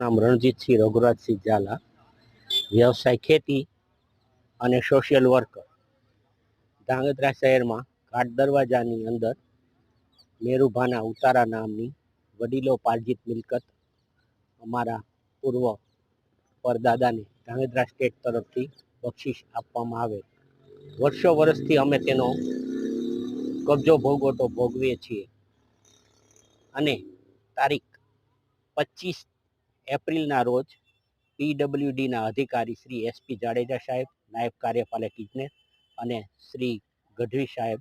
નામ રણજીતસિંહ રઘુરાજસિંહ ઝાલા, વ્યવસાય ખેતી અને સોશિયલ વર્કર ધાંગધ્રા શહેરમાં ઘાટ દરવાજાની અંદર મેરુભાના ઉતારા નામની વડીલો પાર્જિત મિલકત અમારા પૂર્વ પરદાદાને ધાંગધ્રા સ્ટેટ તરફથી બક્ષિસ આપવામાં આવે. વર્ષો વર્ષથી અમે તેનો કબજો ભોગવટો ભોગવીએ છીએ. અને તારીખ પચીસ એપ્રિલના રોજ પીડબ્લ્યુડીના અધિકારી શ્રી એસપી જાડેજા સાહેબ, નાયબ કાર્યપાલક ઇજનેર અને શ્રી ગઢવી સાહેબ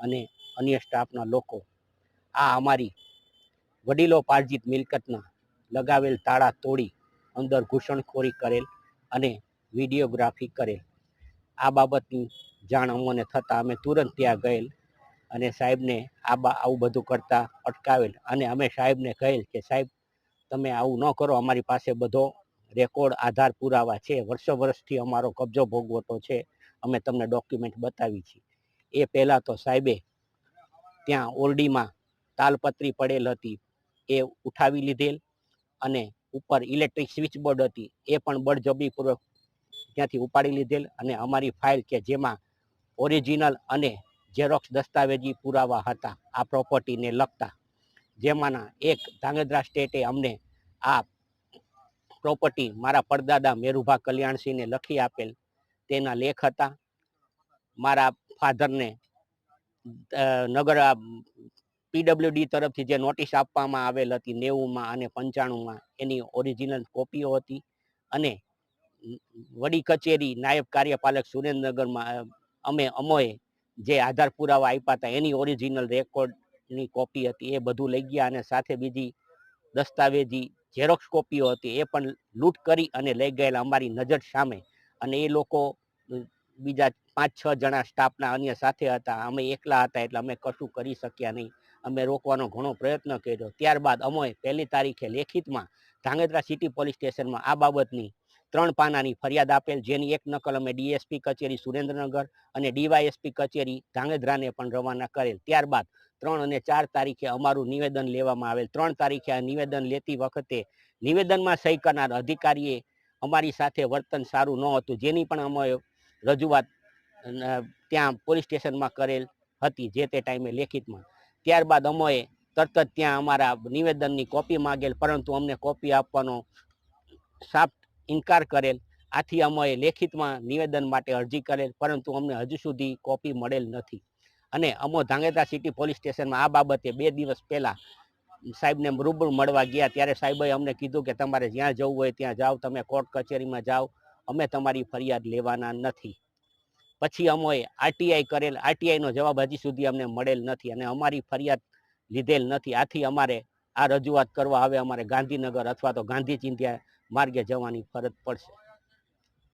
અને અન્ય સ્ટાફના લોકો આ અમારી વડીલો પાર્જિત મિલકતના લગાવેલ તાળા તોડી અંદર ઘૂસણખોરી કરેલ અને વિડીયોગ્રાફી કરેલ. આ બાબતની જાણ અમને થતાં અમે તુરંત ત્યાં ગયેલ અને સાહેબને આ બા આવું બધું કરતાં અટકાવેલ અને અમે સાહેબને કહેલ કે સાહેબ તમે આવું ન કરો. અમારી પાસે બધો રેકોર્ડ આધાર પુરાવા છે. વર્ષો વર્ષથી અમારો કબજો ભોગવટો છે. અમે તમને ડોક્યુમેન્ટ બતાવી છે એ પહેલાં તો સાહેબે ત્યાં ઓરડીમાં તાલપત્રી પડેલ હતી. એ ઉઠાવી લીધેલ અને ઉપર ઇલેક્ટ્રિક સ્વિચ બોર્ડ હતી. એ પણ બળજબરીપૂર્વક ત્યાંથી ઉપાડી લીધેલ અને અમારી ફાઇલ કે જેમાં ઓરિજિનલ અને ઝેરોક્સ દસ્તાવેજી પુરાવા હતા. આ પ્રોપર્ટીને લગતા જેમાંના એક ધાંગધ્રા સ્ટેટે અમને આ પ્રોપર્ટી મારા પરદાદા મેરુભા કલ્યાણસિંહને લખી આપેલ. તેના લેખ હતા. મારા ફાધરને નગર પીડબ્લ્યુડી તરફથી જે નોટિસ આપવામાં આવેલ હતી નેવુંમાં અને પંચાણુંમાં, એની ઓરિજિનલ કોપીઓ હતી. અને વડી કચેરી નાયબ કાર્યપાલક સુરેન્દ્રનગરમાં અમે અમોએ જે આધાર પુરાવા આપ્યા હતા, એની ઓરિજિનલ રેકોર્ડની કોપી હતી, એ બધું લઈ ગયા અને સાથે બીજી દસ્તાવેજી ઝેરોક્ષ કોપીઓ હતી, એ પણ લૂંટ કરી અને લઈ ગયેલા અમારી નજર સામે. અને એ લોકો બીજા પાંચ, છ જણા સ્ટાફના અન્ય સાથે હતા. અમે એકલા હતા એટલે અમે કશું કરી શક્યા નહીં. અમે રોકવાનો ઘણો પ્રયત્ન કર્યો. ત્યારબાદ અમે પહેલી તારીખે લેખિતમાં ધાંગધ્રા સિટી પોલીસ સ્ટેશનમાં આ બાબતની ત્રણ પાનાની ફરિયાદ આપેલ, જેની એક નકલ અમે ડીએસપી કચેરી, સુરેન્દ્રનગર અને ડીવાયએસપી કચેરી ધાંગધ્રાને પણ રવાના કરેલ. ત્યારબાદ ત્રણ અને ચાર તારીખે અમારું નિવેદન લેવામાં આવેલ. ત્રણ તારીખે આ નિવેદન લેતી વખતે નિવેદનમાં સહી કરનાર અધિકારીએ અમારી સાથે વર્તન સારું ન હતું જેની પણ અમે રજૂઆત ત્યાં પોલીસ સ્ટેશનમાં કરેલ હતી, જે તે ટાઈમે લેખિતમાં. ત્યારબાદ અમોએ તરત જ ત્યાં અમારા નિવેદનની કોપી માંગેલ, પરંતુ અમને કોપી આપવાનો સાફ ઇનકાર કરેલ. આથી અમે લેખિતમાં નિવેદન માટે અરજી કરેલ, પરંતુ અમને હજુ સુધી કોપી મળેલ નથી. અને અમો ધાંગેધ્રા સિટી પોલીસ સ્ટેશનમાં આ બાબતે બે દિવસ પહેલાં સાહેબને રૂબરૂ મળવા ગયા. ત્યારે સાહેબે અમને કીધું કે તમારે જ્યાં જવું હોય ત્યાં જાઓ, તમે કોર્ટ કચેરીમાં જાઓ. અમે તમારી ફરિયાદ લેવાના નથી. પછી અમોએ આરટીઆઈ કરેલ. આરટીઆઈનો જવાબ હજી સુધી અમને મળેલ નથી અને અમારી ફરિયાદ લીધેલ નથી. આથી અમારે આ રજૂઆત કરવા હવે અમારે ગાંધીનગર અથવા તો ગાંધી ચિંધ્યા માર્ગે જવાની ફરજ પડશે.